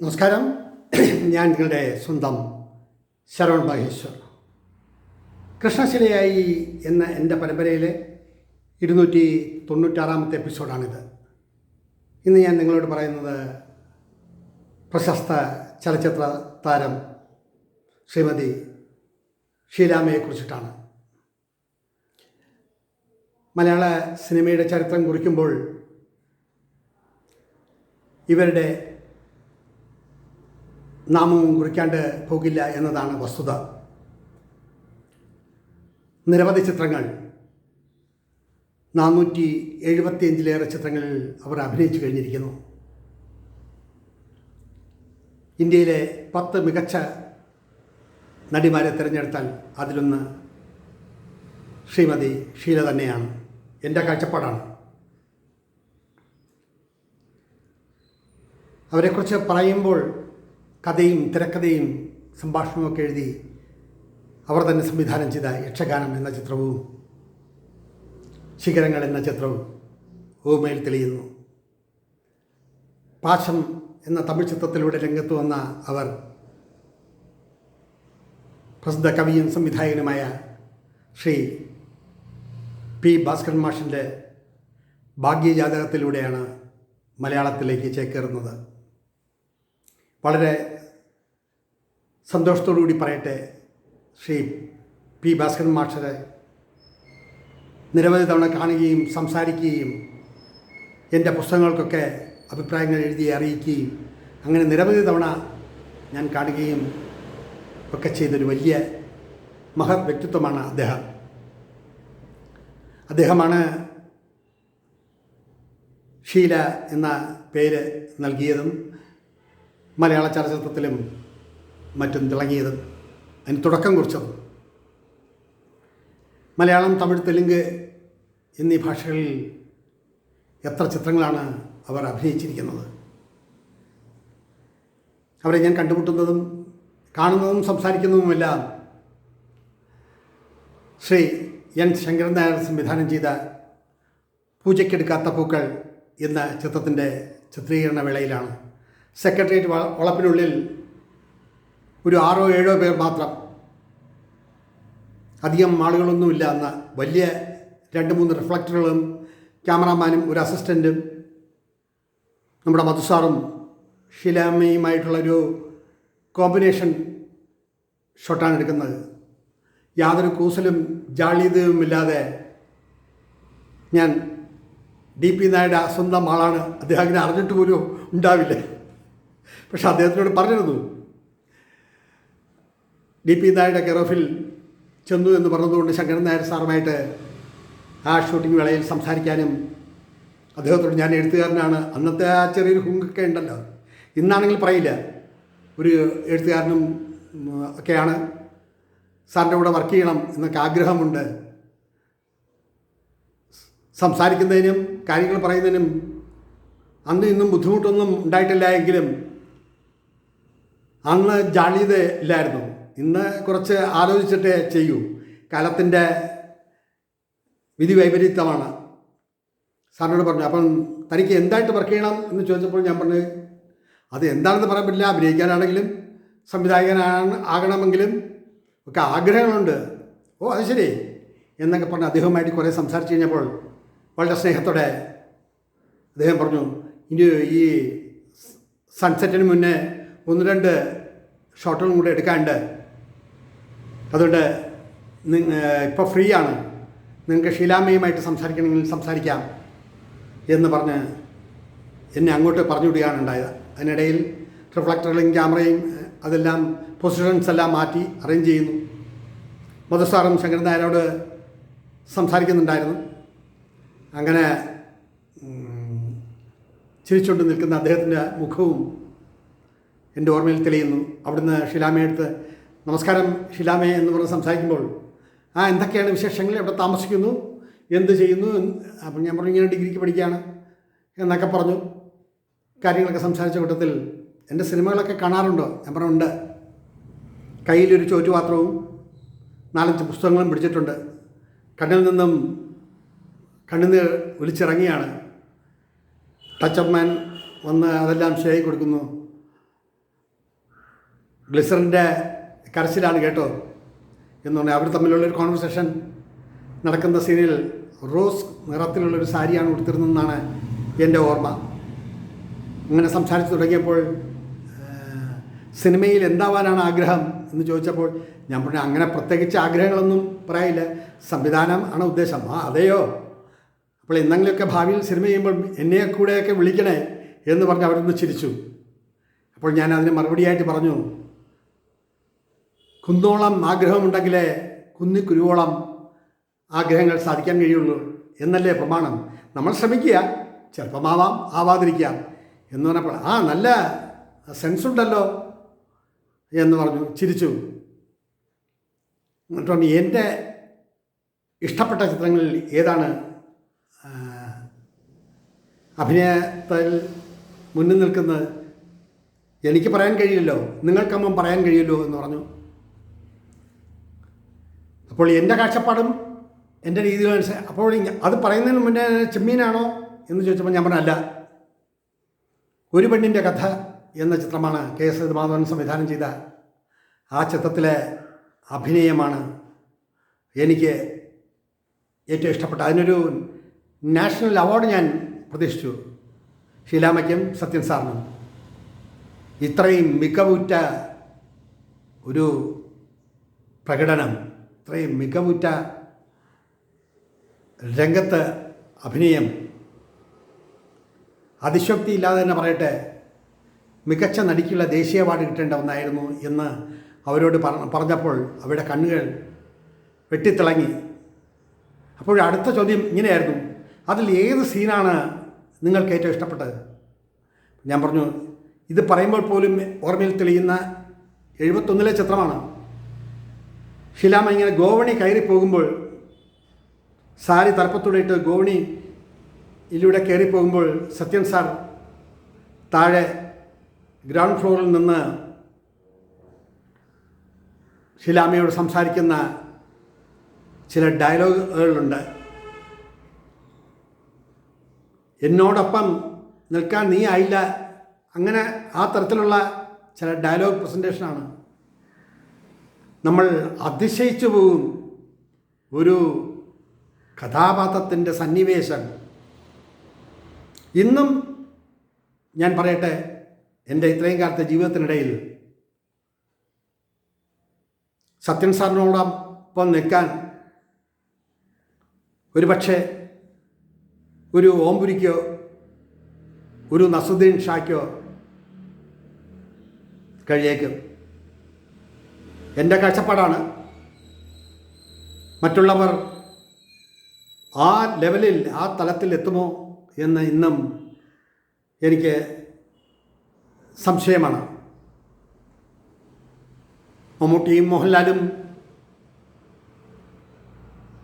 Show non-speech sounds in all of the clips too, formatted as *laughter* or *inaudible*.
നമസ്കാരം. *clears throat* ഞാൻ നിങ്ങളുടെ സ്വന്തം ശരവൺ മഹേശ്വർ. കൃഷ്ണശിലയായി എന്ന എന്റെ പരമ്പരയിലെ ഇരുന്നൂറ്റി തൊണ്ണൂറ്റാറാമത്തെ എപ്പിസോഡാണിത്. ഇന്ന് ഞാൻ നിങ്ങളോട് പറയുന്നത് പ്രശസ്ത ചലച്ചിത്ര താരം ശ്രീമതി ഷീലാമയെക്കുറിച്ചിട്ടാണ് മലയാള സിനിമയുടെ ചരിത്രം കുറിക്കുമ്പോൾ ഇവരുടെ നാമവും കുറിക്കാണ്ട് പോകില്ല എന്നതാണ് വസ്തുത. നിരവധി ചിത്രങ്ങൾ. നാനൂറ്റി എഴുപത്തിയഞ്ചിലേറെ ചിത്രങ്ങളിൽ അവർ അഭിനയിച്ചു കഴിഞ്ഞിരിക്കുന്നു. ഇന്ത്യയിലെ പത്ത് മികച്ച നടിമാരെ തിരഞ്ഞെടുത്താൽ അതിലൊന്ന് ശ്രീമതി ഷീല തന്നെയാണ്. എന്റെ കാഴ്ചപ്പാടാണ്. അവരെക്കുറിച്ച് പറയുമ്പോൾ കഥയും തിരക്കഥയും സംഭാഷണമൊക്കെ എഴുതി അവർ തന്നെ സംവിധാനം ചെയ്ത യക്ഷഗാനം എന്ന ചിത്രവും ശിഖരങ്ങൾ എന്ന ചിത്രവും ഓമയിൽ തെളിയുന്നു. പാശം എന്ന തമിഴ് ചിത്രത്തിലൂടെ രംഗത്ത് വന്ന അവർ പ്രസിദ്ധ കവിയും സംവിധായകനുമായ ശ്രീ പി ഭാസ്കരൻ മാഷിന്റെ ഭാഗ്യജാതകത്തിലൂടെയാണ് മലയാളത്തിലേക്ക് ചേക്കേറുന്നത്. വളരെ സന്തോഷത്തോടുകൂടി പറയട്ടെ ശ്രീ പി ഭാസ്കരൻ മാഷരെ. നിരവധി തവണ കാണുകയും സംസാരിക്കുകയും എന്റെ പുസ്തകങ്ങൾക്കൊക്കെ അഭിപ്രായങ്ങൾ എഴുതി അറിയിക്കുകയും അങ്ങനെ നിരവധി തവണ ഞാൻ കാണുകയും ഒക്കെ ചെയ്തൊരു വലിയ മഹത് വ്യക്തിത്വമാണ് അദ്ദേഹം. അദ്ദേഹമാണ് ഷീല എന്ന പേര് നൽകിയതും മലയാള ചലച്ചിത്രത്തിലും മറ്റും തിളങ്ങിയത്. അതിന് തുടക്കം കുറിച്ചത്. മലയാളം തമിഴ് തെലുങ്ക് എന്നീ ഭാഷകളിൽ എത്ര ചിത്രങ്ങളാണ് അവർ അഭിനയിച്ചിരിക്കുന്നത്. അവരെ ഞാൻ കണ്ടുമുട്ടുന്നതും കാണുന്നതും സംസാരിക്കുന്നതുമെല്ലാം. ശ്രീ എൻ ശങ്കരൻ നായർ സംവിധാനം ചെയ്ത പൂജയ്ക്കെടുക്കാത്ത പൂക്കൾ എന്ന ചിത്രത്തിന്റെ ചിത്രീകരണ വേളയിലാണ്. സെക്രട്ടേറിയറ്റ് വളപ്പിനുള്ളിൽ ഒരു ആറോ ഏഴോ പേർ മാത്രം. അധികം ആളുകളൊന്നുമില്ല എന്ന വലിയ രണ്ട് മൂന്ന് റിഫ്ലക്ടറുകളും ക്യാമറാമാനും ഒരു അസിസ്റ്റന്റും നമ്മുടെ മധുസാറും ഷിലാമയുമായിട്ടുള്ളൊരു കോമ്പിനേഷൻ ഷോട്ടാണ് എടുക്കുന്നത്. യാതൊരു കൂസലും ജാളിയതയും ഇല്ലാതെ ഞാൻ ഡി പി നായരുടെ സ്വന്തം ആളാണ്. അദ്ദേഹം അങ്ങനെ അറിഞ്ഞിട്ട് പോലും ഉണ്ടാവില്ല. പക്ഷെ അദ്ദേഹത്തിനോട് പറഞ്ഞിരുന്നു ഡി പി നായരുടെ കെറോഫിൽ ചെന്നു എന്ന് പറഞ്ഞതുകൊണ്ട് ശങ്കരൻ നായർ സാറുമായിട്ട് ആ ഷൂട്ടിംഗ് വേളയിൽ സംസാരിക്കാനും അദ്ദേഹത്തോട് ഞാൻ എഴുത്തുകാരനാണ്. അന്നത്തെ ആ ചെറിയൊരു ഹുങ്കൊക്കെ ഉണ്ടല്ലോ. ഇന്നാണെങ്കിൽ പറയില്ല. ഒരു എഴുത്തുകാരനും ഒക്കെയാണ്. സാറിന്റെ കൂടെ വർക്ക് ചെയ്യണം എന്നൊക്കെ ആഗ്രഹമുണ്ട്. സംസാരിക്കുന്നതിനും കാര്യങ്ങൾ പറയുന്നതിനും അന്ന് ഇന്നും ബുദ്ധിമുട്ടൊന്നും ഉണ്ടായിട്ടില്ല എങ്കിലും അന്ന് ജാള്യത ഇല്ലായിരുന്നു ഇന്ന് കുറച്ച് ആലോചിച്ചിട്ടേ ചെയ്യൂ. കാലത്തിന്റെ വിധി വൈപരീത്യമാണ്. സാറിനോട് പറഞ്ഞു അപ്പം തനിക്ക് എന്തായിട്ട് വർക്ക് ചെയ്യണം? എന്ന് ചോദിച്ചപ്പോൾ ഞാൻ പറഞ്ഞു അത് എന്താണെന്ന് പറയാൻ പറ്റില്ല. അഭിനയിക്കാനാണെങ്കിലും സംവിധായകനാണ് ആകണമെങ്കിലും ഒക്കെ ആഗ്രഹങ്ങളുണ്ട്. ഓ അത് ശരി എന്നൊക്കെ പറഞ്ഞ് അദ്ദേഹവുമായിട്ട് കുറേ സംസാരിച്ച് കഴിഞ്ഞപ്പോൾ വളരെ സ്നേഹത്തോടെ അദ്ദേഹം പറഞ്ഞു ഇനി ഈ സൺസെറ്റിന് മുന്നേ ഒന്ന് രണ്ട് ഷോട്ടുകളും കൂടെ എടുക്കാനുണ്ട്. അതുകൊണ്ട് ഇപ്പോൾ ഫ്രീ ആണ് നിങ്ങൾക്ക് ഷീലാമ്മയുമായിട്ട് സംസാരിക്കണമെങ്കിൽ സംസാരിക്കാം എന്ന് പറഞ്ഞ് എന്നെ അങ്ങോട്ട് പറഞ്ഞു വിടുകയാണ് ഉണ്ടായത്. അതിനിടയിൽ റിഫ്ലക്ടറുകളും ക്യാമറയും അതെല്ലാം പൊസിഷൻസ് എല്ലാം മാറ്റി അറേഞ്ച് ചെയ്യുന്നു. മധുസാറും ശങ്കരൻ സംസാരിക്കുന്നുണ്ടായിരുന്നു. അങ്ങനെ ചിരിച്ചുകൊണ്ട് നിൽക്കുന്ന അദ്ദേഹത്തിന്റെ മുഖവും എന്റെ ഓർമ്മയിൽ തെളിയുന്നു. അവിടുന്ന് ഷിലാമയെടുത്ത് നമസ്കാരം ഷിലാമേ എന്ന് പറഞ്ഞ് സംസാരിക്കുമ്പോൾ ആ എന്തൊക്കെയാണ് വിശേഷങ്ങൾ? എവിടെ താമസിക്കുന്നു? എന്ത് ചെയ്യുന്നു? അപ്പം ഞാൻ പറഞ്ഞു ഇങ്ങനെ ഡിഗ്രിക്ക് പഠിക്കുകയാണ് എന്നൊക്കെ പറഞ്ഞു. കാര്യങ്ങളൊക്കെ സംസാരിച്ച കൂട്ടത്തിൽ എന്റെ സിനിമകളൊക്കെ കാണാറുണ്ടോ? ഞാൻ പറഞ്ഞു ഉണ്ട്. കയ്യിലൊരു ചോറ്റുപാത്രവും നാലഞ്ച് പുസ്തകങ്ങളും പിടിച്ചിട്ടുണ്ട്. കണ്ണിൽ നിന്നും കണ്ണുനീർ ഒലിച്ചിറങ്ങിയാണ്. ടച്ച് ഓഫ് മാൻ വന്ന് അതെല്ലാം ശരിയായി കൊടുക്കുന്നു. ഗ്ലിസറിന്റെ കരച്ചിലാണ് കേട്ടോ. എന്ന് പറഞ്ഞാൽ അവർ തമ്മിലുള്ളൊരു കോൺവെർസേഷൻ നടക്കുന്ന സീനിൽ റോസ് നിറത്തിലുള്ളൊരു സാരിയാണ് ഉടുത്തിരുന്നതെന്നാണ് എന്റെ ഓർമ്മ. അങ്ങനെ സംസാരിച്ച് തുടങ്ങിയപ്പോൾ സിനിമയിൽ എന്താവാനാണ് ആഗ്രഹം എന്ന് ചോദിച്ചപ്പോൾ ഞാൻ പറഞ്ഞു അങ്ങനെ പ്രത്യേകിച്ച് ആഗ്രഹങ്ങളൊന്നും പറയില്ല സംവിധാനം ആണ് ഉദ്ദേശം. ആ അതെയോ? അപ്പോൾ എന്തെങ്കിലുമൊക്കെ ഭാവിയിൽ സിനിമ ചെയ്യുമ്പോൾ എന്നെ കൂടെയൊക്കെ വിളിക്കണേ എന്ന് പറഞ്ഞ് അവരൊന്ന് ചിരിച്ചു. അപ്പോൾ ഞാൻ അതിന് മറുപടിയായിട്ട് പറഞ്ഞു കുന്നോളം ആഗ്രഹമുണ്ടെങ്കിലേ കുന്നി കുരുവോളം ആഗ്രഹങ്ങൾ സാധിക്കാൻ കഴിയുള്ളൂ എന്നല്ലേ പ്രമാണം. നമ്മൾ ശ്രമിക്കുക ചിലപ്പമാവാം ആവാതിരിക്കാം എന്ന് പറഞ്ഞപ്പോൾ ആ നല്ല സെൻസ് ഉണ്ടല്ലോ എന്ന് പറഞ്ഞു ചിരിച്ചു. എന്നിട്ട് എന്റെ ഇഷ്ടപ്പെട്ട ചിത്രങ്ങളിൽ ഏതാണ്? അഭിനയത്തിൽ മുന്നിൽ നിൽക്കുന്നത് എനിക്ക് പറയാൻ കഴിയില്ലല്ലോ നിങ്ങൾക്കമ്മം പറയാൻ കഴിയുമല്ലോ എന്ന് പറഞ്ഞു. അപ്പോൾ എന്റെ കാഴ്ചപ്പാടും എന്റെ അനുസരിച്ച് അപ്പോൾ അത് പറയുന്നതിന് മുന്നേ ചെമ്മീനാണോ എന്ന് ചോദിച്ചപ്പോൾ ഞാൻ പറഞ്ഞല്ല ഒരു പെണ്ണിന്റെ കഥ എന്ന ചിത്രമാണ് കെ എസ് മാധവൻ സംവിധാനം ചെയ്ത. ആ ചിത്രത്തിലെ അഭിനയമാണ് എനിക്ക് ഏറ്റവും ഇഷ്ടപ്പെട്ട അതിനൊരു നാഷണൽ അവാർഡ് ഞാൻ പ്രതീക്ഷിച്ചു. ഷീലാമയ്ക്കും സത്യൻ സാറിനും. ഇത്രയും മികവുറ്റ ഒരു പ്രകടനം ഇത്രയും മികവുറ്റ രംഗത്ത് അഭിനയം അതിശക്തി ഇല്ലാതെ തന്നെ പറയട്ടെ മികച്ച നടിക്കുള്ള ദേശീയ അവാർഡ് കിട്ടേണ്ട ഒന്നായിരുന്നു എന്ന് അവരോട് പറഞ്ഞപ്പോൾ അവരുടെ കണ്ണുകൾ വെട്ടിത്തിളങ്ങി. അപ്പോൾ അടുത്ത ചോദ്യം ഇങ്ങനെയായിരുന്നു. അതിൽ ഏത് സീനാണ് നിങ്ങൾക്ക് ഏറ്റവും ഇഷ്ടപ്പെട്ടത്? ഞാൻ പറഞ്ഞു ഇത് പറയുമ്പോൾ പോലും ഓർമ്മയിൽ തെളിയുന്ന എഴുപത്തൊന്നിലെ ചിത്രമാണ്. ഷിലാമ ഇങ്ങനെ ഗോവണി കയറി പോകുമ്പോൾ സാരി തർപ്പത്തോടെ ഇട്ട് ഗോവണി ഇതിലൂടെ കയറി പോകുമ്പോൾ സത്യൻ സാർ താഴെ ഗ്രൗണ്ട് ഫ്ലോറിൽ നിന്ന് ഷിലാമയോട് സംസാരിക്കുന്ന ചില ഡയലോഗുകളുണ്ട്. എന്നോടൊപ്പം നിൽക്കാൻ നീ ആയില്ല. അങ്ങനെ ആ തരത്തിലുള്ള ചില ഡയലോഗ് പ്രസന്റേഷനാണ് നമ്മൾ അതിശയിച്ചു പോകും. ഒരു കഥാപാത്രത്തിന്റെ സന്നിവേശം. ഇന്നും ഞാൻ പറയട്ടെ എന്റെ ഇത്രയും കാലത്തെ ജീവിതത്തിനിടയിൽ സത്യൻ സാറിനോടൊപ്പം നിൽക്കാൻ ഒരു പക്ഷേ ഒരു ഓംപുരിക്കോ ഒരു നസുദ്ദീൻ ഷായ്ക്കോ കഴിയേക്കും. എന്റെ കാഴ്ചപ്പാടാണ്. മറ്റുള്ളവർ ആ ലെവലിൽ ആ തലത്തിൽ എത്തുമോ എന്ന് ഇന്നും എനിക്ക് സംശയമാണ്. മമ്മൂട്ടിയും മോഹൻലാലും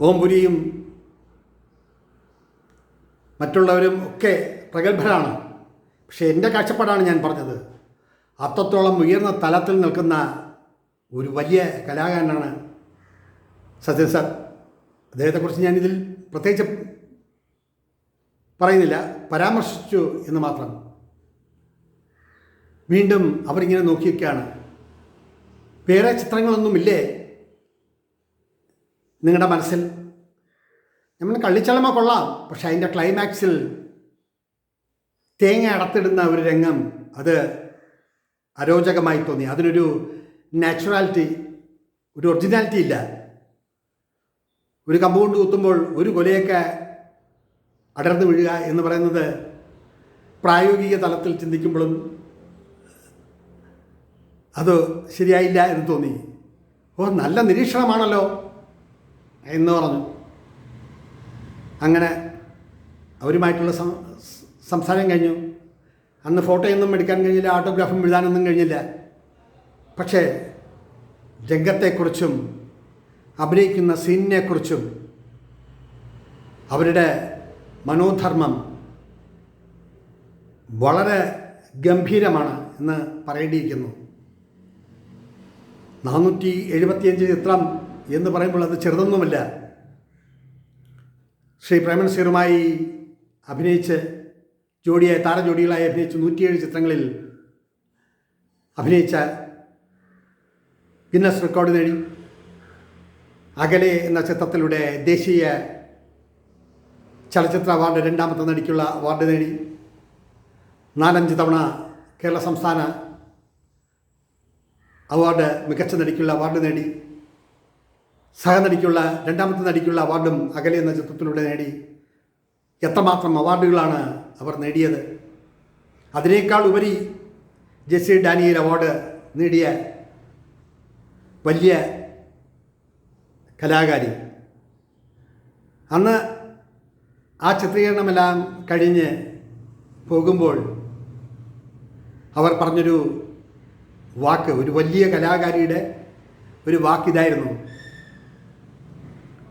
ഓംപുരിയും മറ്റുള്ളവരും ഒക്കെ പ്രഗത്ഭരാണ്. പക്ഷേ എന്റെ കാഴ്ചപ്പാടാണ് ഞാൻ പറഞ്ഞത്. അത്രത്തോളം ഉയർന്ന തലത്തിൽ നിൽക്കുന്ന ഒരു വലിയ കലാകാരനാണ് സത്യൻ സാർ. അദ്ദേഹത്തെക്കുറിച്ച് ഞാനിതിൽ പ്രത്യേകിച്ച് പറയുന്നില്ല. പരാമർശിച്ചു എന്ന് മാത്രം. വീണ്ടും അവരിങ്ങനെ നോക്കിയൊക്കെയാണ്. വേറെ ചിത്രങ്ങളൊന്നുമില്ലേ? നിങ്ങളുടെ മനസ്സിൽ? നമ്മൾ കള്ളിച്ചളമ കൊള്ളാം. പക്ഷെ അതിന്റെ ക്ലൈമാക്സിൽ തേങ്ങ അടത്തിടുന്ന ഒരു രംഗം അത് അരോചകമായി തോന്നി. അതിനൊരു നാച്ചുറാലിറ്റി ഒരു ഒറിജിനാലിറ്റി ഇല്ല. ഒരു കമ്പൗണ്ട് കുത്തുമ്പോൾ ഒരു കൊലയൊക്കെ അടർന്നു വീഴുക എന്ന് പറയുന്നത് പ്രായോഗിക തലത്തിൽ ചിന്തിക്കുമ്പോഴും അത് ശരിയായില്ല എന്ന് തോന്നി. ഓ നല്ല നിരീക്ഷണമാണല്ലോ എന്ന് പറഞ്ഞു. അങ്ങനെ അവരുമായിട്ടുള്ള സംസാരം കഴിഞ്ഞു. അന്ന് ഫോട്ടോയൊന്നും എടുക്കാൻ കഴിഞ്ഞില്ല ഓട്ടോഗ്രാഫും എഴുതാനൊന്നും കഴിഞ്ഞില്ല. പക്ഷേ രംഗത്തെക്കുറിച്ചും അഭിനയിക്കുന്ന സീനിനെക്കുറിച്ചും അവരുടെ മനോധർമ്മം വളരെ ഗംഭീരമാണ് എന്ന് പറയേണ്ടിയിരിക്കുന്നു. നാനൂറ്റി എഴുപത്തിയഞ്ച് ചിത്രം എന്ന് പറയുമ്പോൾ അത് ചെറുതൊന്നുമില്ല. ശ്രീ പ്രേമൻ സീറുമായി അഭിനയിച്ച് ജോഡിയായി താരജോഡികളായി അഭിനയിച്ച് നൂറ്റിയേഴ് ചിത്രങ്ങളിൽ അഭിനയിച്ച ഗിന്നസ് റെക്കോർഡ് നേടി. അകലെ എന്ന ചിത്രത്തിലൂടെ ദേശീയ ചലച്ചിത്ര അവാർഡ് രണ്ടാമത്തെ നടിക്കുള്ള അവാർഡ് നേടി. നാലഞ്ച് തവണ കേരള സംസ്ഥാന അവാർഡ് മികച്ച നടിക്കുള്ള അവാർഡ് നേടി. സഹനടിക്കുള്ള രണ്ടാമത്തെ നടിക്കുള്ള അവാർഡും അകലെ എന്ന ചിത്രത്തിലൂടെ നേടി. എത്രമാത്രം അവാർഡുകളാണ് അവർ നേടിയത്. അതിനേക്കാൾ ഉപരി ജെസ്സി ഡാനിയൽ അവാർഡ് നേടിയ വലിയ കലാകാരി. അന്ന് ആ ചിത്രീകരണമെല്ലാം കഴിഞ്ഞ് പോകുമ്പോൾ അവർ പറഞ്ഞൊരു വാക്ക് ഒരു വലിയ കലാകാരിയുടെ ഒരു വാക്കിതായിരുന്നു.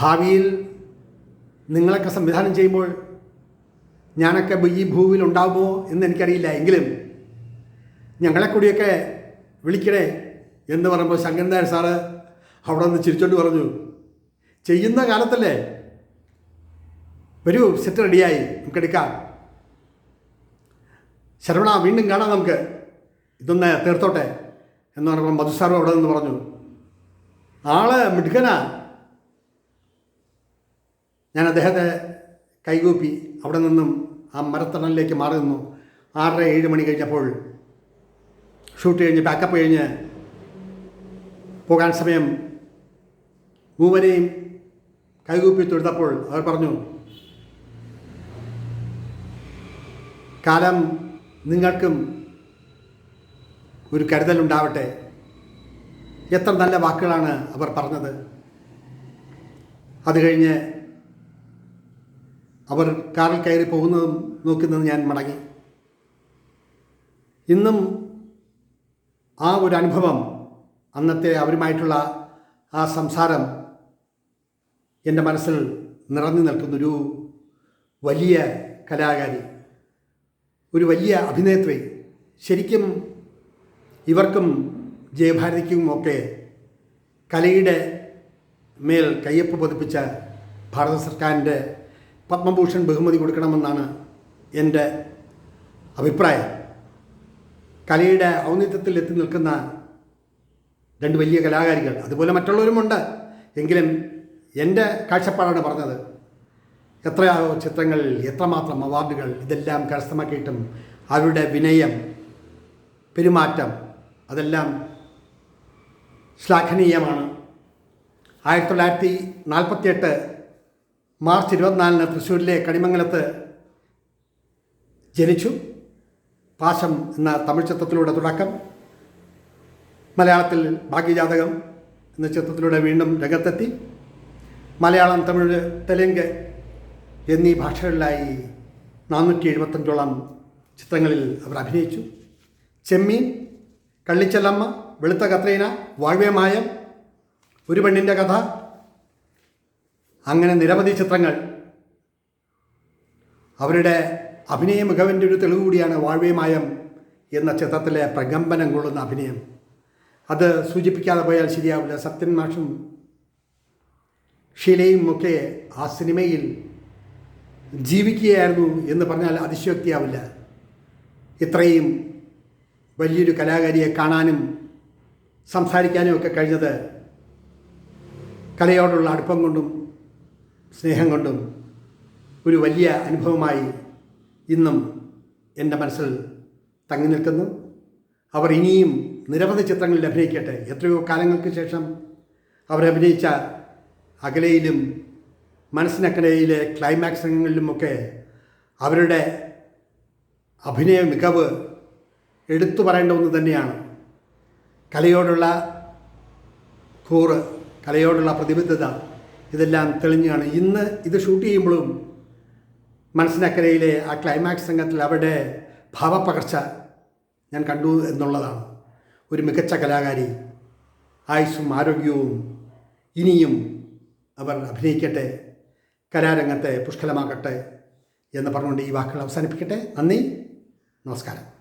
ഭാവിയിൽ നിങ്ങളൊക്കെ സംവിധാനം ചെയ്യുമ്പോൾ ഞാനൊക്കെ ഈ ഭൂവിൽ ഉണ്ടാകുമോ എന്ന് എനിക്കറിയില്ല. എങ്കിലും ഞങ്ങളെ കൂടിയൊക്കെ വിളിക്കണേ എന്ന് പറയുമ്പോൾ ശങ്കരനായർ സാറ് അവിടെ നിന്ന് ചിരിച്ചോണ്ട് പറഞ്ഞു ചെയ്യുന്ന കാലത്തല്ലേ? വരൂ സെറ്റ് റെഡിയായി നമുക്ക് എടുക്കാം. ശരവണ വീണ്ടും കാണാം നമുക്ക്. ഇതൊന്ന് തീർത്തോട്ടെ എന്ന് പറഞ്ഞപ്പോൾ മധുസാറും അവിടെ നിന്ന് പറഞ്ഞു ആൾ മിടുക്കനാ. ഞാൻ അദ്ദേഹത്തെ കൈകൂപ്പി അവിടെ നിന്നും ആ മരത്തണലിലേക്ക് മാറി നിന്നു. ആറര ഏഴ് മണി കഴിഞ്ഞപ്പോൾ ഷൂട്ട് കഴിഞ്ഞ് പാക്കപ്പ് കഴിഞ്ഞ് പോകാൻ സമയം മൂവരെയും കൈകൂപ്പി തൊഴുതപ്പോൾ അവർ പറഞ്ഞു കാലം നിങ്ങൾക്കും ഒരു കരുതലുണ്ടാവട്ടെ. എത്ര നല്ല വാക്കുകളാണ് അവർ പറഞ്ഞത്. അത് കഴിഞ്ഞ് അവർ കാറിൽ കയറി പോകുന്നതും നോക്കുന്നതും ഞാൻ മടങ്ങി. ഇന്നും ആ ഒരു അനുഭവം അന്നത്തെ അവരുമായിട്ടുള്ള ആ സംസാരം എന്റെ മനസ്സിൽ നിറഞ്ഞു നിൽക്കുന്നൊരു വലിയ കലാകാരി ഒരു വലിയ അഭിനേത്രി ശരിക്കും ഇവർക്കും ജയഭാരതിക്കും ഒക്കെ കലയുടെ മേൽ കയ്യൊപ്പ് പതിപ്പിച്ച ഭാരത സർക്കാരിന്റെ പത്മഭൂഷൺ ബഹുമതി കൊടുക്കണമെന്നാണ് എന്റെ അഭിപ്രായം. കലയുടെ ഔന്നിത്യത്തിൽ എത്തി നിൽക്കുന്ന രണ്ട് വലിയ കലാകാരികൾ. അതുപോലെ മറ്റുള്ളവരുമുണ്ട് എങ്കിലും എന്റെ കാഴ്ചപ്പാടാണ് പറഞ്ഞത്. എത്രയോ ചിത്രങ്ങൾ എത്രമാത്രം അവാർഡുകൾ ഇതെല്ലാം കരസ്ഥമാക്കിയിട്ടും അവരുടെ വിനയം പെരുമാറ്റം അതെല്ലാം ശ്ലാഘനീയമാണ്. ആയിരത്തി തൊള്ളായിരത്തി നാൽപ്പത്തിയെട്ട് മാർച്ച് ഇരുപത്തിനാലിന് തൃശ്ശൂരിലെ കണിമംഗലത്ത് ജനിച്ചു. പാശം എന്ന തമിഴ് ചിത്രത്തിലൂടെ തുടക്കം. മലയാളത്തിൽ ഭാഗ്യജാതകം എന്ന ചിത്രത്തിലൂടെ വീണ്ടും രംഗത്തെത്തി. മലയാളം തമിഴ് തെലുങ്ക് എന്നീ ഭാഷകളിലായി നാനൂറ്റി എഴുപത്തഞ്ചോളം ചിത്രങ്ങളിൽ അവർ അഭിനയിച്ചു. ചെമ്മീൻ കള്ളിച്ചെല്ലമ്മ വെളുത്ത കത്രീന വാഴ്വ്യമായം ഒരു പെണ്ണിന്റെ കഥ. അങ്ങനെ നിരവധി ചിത്രങ്ങൾ. അവരുടെ അഭിനയ മികവിന്റെ ഒരു തെളിവ് കൂടിയാണ് വാഴ്വ്യമായം എന്ന ചിത്രത്തിലെ പ്രകമ്പനം കൊള്ളുന്ന അഭിനയം. അത് സൂചിപ്പിക്കാതെ പോയാൽ ശരിയാവില്ല. സത്യൻ മാഷും ഷീലയും ഒക്കെ ആ സിനിമയിൽ ജീവിക്കുകയായിരുന്നു എന്ന് പറഞ്ഞാൽ അതിശയോക്തിയാവില്ല. ഇത്രയും വലിയൊരു കലാകാരിയെ കാണാനും സംസാരിക്കാനും ഒക്കെ കഴിഞ്ഞത് കലയോടുള്ള അടുപ്പം കൊണ്ടും സ്നേഹം കൊണ്ടും ഒരു വലിയ അനുഭവമായി ഇന്നും എന്റെ മനസ്സിൽ തങ്ങി നിൽക്കുന്നു. അവർ ഇനിയും നിരവധി ചിത്രങ്ങളിൽ അഭിനയിക്കട്ടെ. എത്രയോ കാലങ്ങൾക്ക് ശേഷം അവരഭിനയിച്ച അകലയിലും മനസ്സിനക്കലയിലെ ക്ലൈമാക്സ് രംഗങ്ങളിലുമൊക്കെ അവരുടെ അഭിനയ മികവ് എടുത്തു പറയേണ്ട ഒന്ന് തന്നെയാണ്. കലയോടുള്ള കൂറ് കലയോടുള്ള പ്രതിബദ്ധത ഇതെല്ലാം തെളിഞ്ഞാണ്. ഇന്ന് ഇത് ഷൂട്ട് ചെയ്യുമ്പോഴും മനസ്സിനക്കരയിലെ ആ ക്ലൈമാക്സ് രംഗത്തിൽ അവരുടെ ഭാവപ്പകർച്ച ഞാൻ കണ്ടു എന്നുള്ളതാണ്. ഒരു മികച്ച കലാകാരി. ആയുസ്സും ആരോഗ്യവും ഇനിയും അവർ അഭിനയിക്കട്ടെ കലാരംഗത്തെ പുഷ്കലമാക്കട്ടെ എന്ന് പറഞ്ഞുകൊണ്ട് ഈ വാക്കുകൾ അവസാനിപ്പിക്കട്ടെ. നന്ദി നമസ്കാരം.